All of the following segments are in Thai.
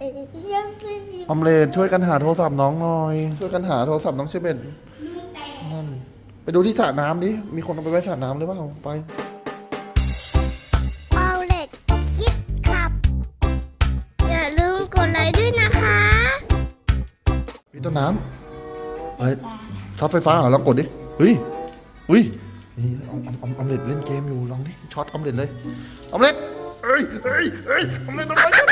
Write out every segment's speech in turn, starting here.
ออมเลนช่วยกันหาโทรศัพท์น้องหน่อย ช่วยกันหาโทรศัพท์น้องเชเบนนั่นไปดูที่สระน้ำดิ มีคนเอาไปไว้สระน้ำหรือเปล่าไปเอาเล็ดคิดขับ อย่าลืมกดไลค์ด้วยนะคะพี่ต้นน้ำเฮ้ยช็อตไฟฟ้าเหรอลองกดดิเฮ้ยเฮ้ยนี่อมออมออมออมเล็ตเล่นเกมอยู่ลองดิช็อตออมเล็ตเลยออมเล็ต เอ้ยเอ้ยเอ้ยออมเล็ตทำไมกัน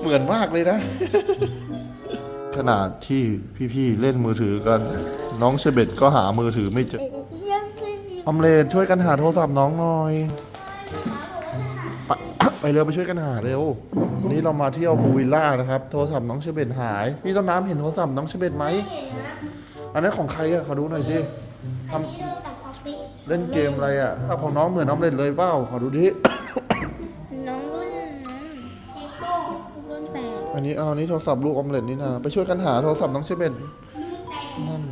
เหมือนมากเลยนะ ขนาดที่พี่ๆเล่นมือถือกัน น้องเชเบตก็หามือถือไม่เจอออมเลนช่วยกันหาโทรศัพท์น้องหน่อย ไปไปเร็วไปช่วยกันหาเร็ววันนี้เรามาเที่ยวพูลวิลล่านะครับ โทรศัพท์น้องเชเบตหาย พี่ต้นน้ำเห็นโทรศัพท์น้องเชเบตไหม อันนั้นของใครอะขอดูหน่อยสิทำ เล่นเกมอะไรอะภาพของน้องเหมือนออมเล็ตเลยเปล่าขอดูดิ น้องรุ่นนั้นทีโป้รุ่นแปดอันนี้เอาอันนี้โทรศัพท์ลูกออมเล็ตนี่นะไปช่วยกันหาโทรศัพท์น้องเชเบตนั่น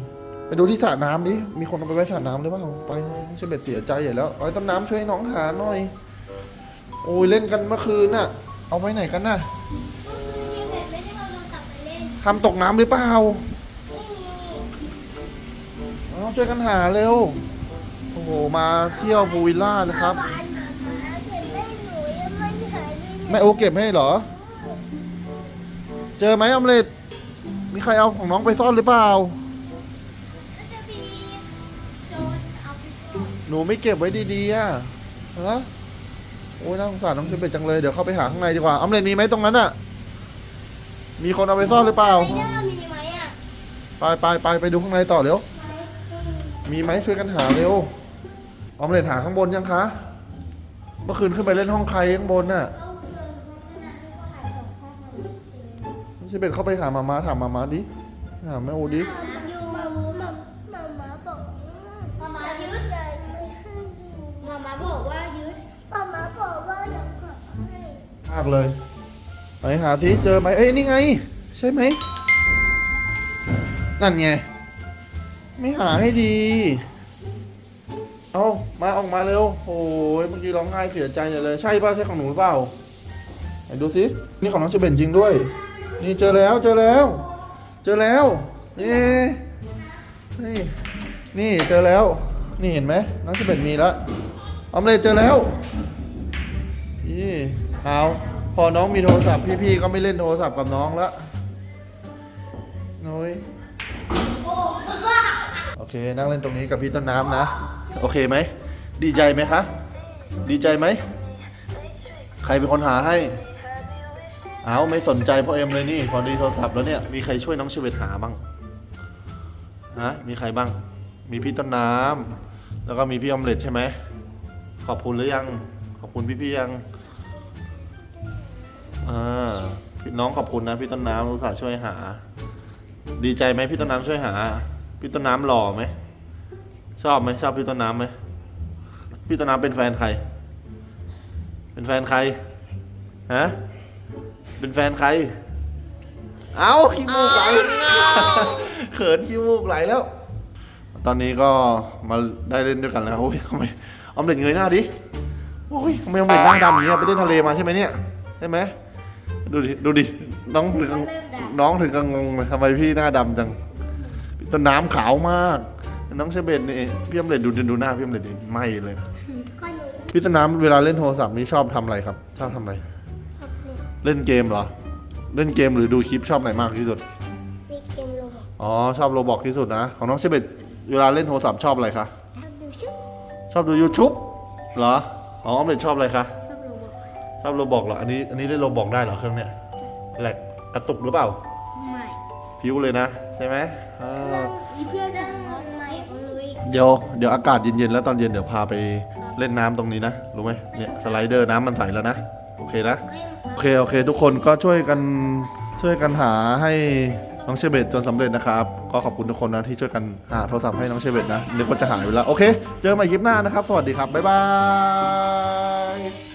ไปดูที่สระน้ำดิมีคนเอาไปไว้สระน้ำหรือเปล่าไปน้องเชเบตเสียใจใหญ่แล้วเอาไอ้ต้นน้ำช่วยน้องหาหน่อย โอ้ยเล่นกันเมื่อคืนน่ะ เอาไว้ไหนกันน่ะทีเด็ดไม่ได้เอาโทรศัพท์ไปเล่นทำตกน้ำหรือเปล่าเอาช่วยกันหาเร็ว โอ้โหมาเที่ยวพูลวิลล่านะครับบ้านหมาหมาเก็บได้หนูยังไม่หายเลยแม่โอเก็บให้เหรอ เจอไหมออมเล็ตมีใครเอาของน้องไปซ่อนหรือเปล่าแล้วจะมีโจรเอาไปซ่อนหนูไม่เก็บไว้ดีๆอะฮะโอ้ยน่าสงสารน้องเชเบตจังเลย เดี๋ยวเข้าไปหาข้างในดีกว่าออมเล็ตมีไหมตรงนั้นอะ มีคนเอาไปซ่อนหรือเปล่าไเดอร์มีไหมอะไปไปไปไปดูข้างในต่อเร็วมีไหมช่วยกันหาเร็ว ออมเล็ตหาข้างบนยังคะ เมื่อคืนขึ้นไปเล่นห้องใครข้างบนน่ะเอาเงินของนั่นน่เขาขายของห้องมันเข้าไปหามาม่าถามมาม่าดิหามแม่โอดิน้ำยูมามามามาบอกมามายึดใจไม่ให้มากว่ายึดมากเลย ไปหาสิเจอไหมเอ้ยนี่ไง ใช่ไหมนั่นไง ไม่หาให้ดี เอามาออกมาเร็วโอ้ยเมื่อกี้ร้องไห้เสียใจใหญ่เลยใช่ป่ะใช่ของหนูหรือเปล่าไหนดูสินี่ของน้องเชเบนจริงด้วย นี่เจอแล้วเจอแล้ว เจอแล้วนี่นี่นี่เจอแล้ว นี่เห็นไหมน้องเชเบนมีแล้วออมเลยเจอแล้วนี่เอาพอน้องมีโทรศัพท์พี่ๆก็ไม่เล่นโทรศัพท์กับน้องละน้อยโอเคนั่งเล่นตรงนี้กับพี่ต้นน้ำนะ โอเคไหม ดีใจไหมคะ ดีใจไหม ใครเป็นคนหาให้ เอาไม่สนใจพ่อเอ็มเลยนี่ พอดีโทรศัพท์แล้วเนี่ย มีใครช่วยน้องเชเวตหาบ้างฮะมีใครบ้าง มีพี่ต้นน้ำ แล้วก็มีพี่ออมเล็ตใช่ไหม ขอบคุณหรือยัง ขอบคุณพี่ๆยังอ่าพี่น้องขอบคุณนะพี่ต้นน้ำอุตส่าห์ช่วยหา ดีใจไหมพี่ต้นน้ำช่วยหา พี่ต้นน้ำหล่อไหม ชอบไหมชอบพี่ต้นน้ำไหมพี่ต้นน้ำเป็นแฟนใคร เป็นแฟนใครฮะเป็นแฟนใคร เอาขี้มูกไหลเขินขี้มูกไหลแล้ว ตอนนี้ก็มาได้เล่นด้วยกันแล้วโอ้ยทำไมออมเล็ตเงยหน้าดิโอ้ยทำไมออมเล็ตหน้าดำอย่างเงี้ยไปเล่นทะเลมาใช่ไหมเนี่ยใช่ไหมดูดิดูดิน้องถึงกับน้องถึงกับงงเลยทำไมพี่หน้าดำจังพี่ต้นน้ำขาวมาก น้องเชเบตนี่พี่ออมเล็ตดูดูหน้าพี่ออมเล็ตดิไหมเลยก็หนูพี่ต้นน้ำเวลาเล่นโทรศัพท์นี่ชอบทำอะไรครับ ชอบทำอะไร ชอบเล่นเล่นเกมเหรอ เล่นเกมหรือดูคลิปชอบไหนมากที่สุด มีเกมโรบอทอ๋อชอบโรบอกที่สุดนะ ของน้องเชเบตเวลาเล่นโทรศัพท์ชอบอะไรคะ ชอบดูชุดชอบดู YouTube เหรอ อ๋อออมเล็ตชอบอะไรคะ ชอบโรบอทชอบโรบอกเหรอ อันนี้อันนี้เล่นโรบอกได้เหรอเครื่องเนี้ยแหลกกระตุกหรือเปล่า ไม่พิ้วเลยนะ ใช่ไหมอ่ามีเพื่อนสั่งของใหม่ของลุย เดี๋ยวเดี๋ยวอากาศเย็นๆแล้วตอนเย็นเดี๋ยวพาไปเล่นน้ำตรงนี้นะรู้ไหมเนี่ยสไลเดอร์น้ำมันใสแล้วนะโอเคนะโอเคโอเค ทุกคนก็ช่วยกันช่วยกันหาให้น้องเชเบตจนสำเร็จนะครับ ก็ขอบคุณทุกคนนะที่ช่วยกันหาโทรศัพท์ให้น้องเชเบตนะนึกว่าจะหายไปแล้วโอเค เจอกันใหม่คลิปหน้านะครับ สวัสดีครับบ๊ายบาย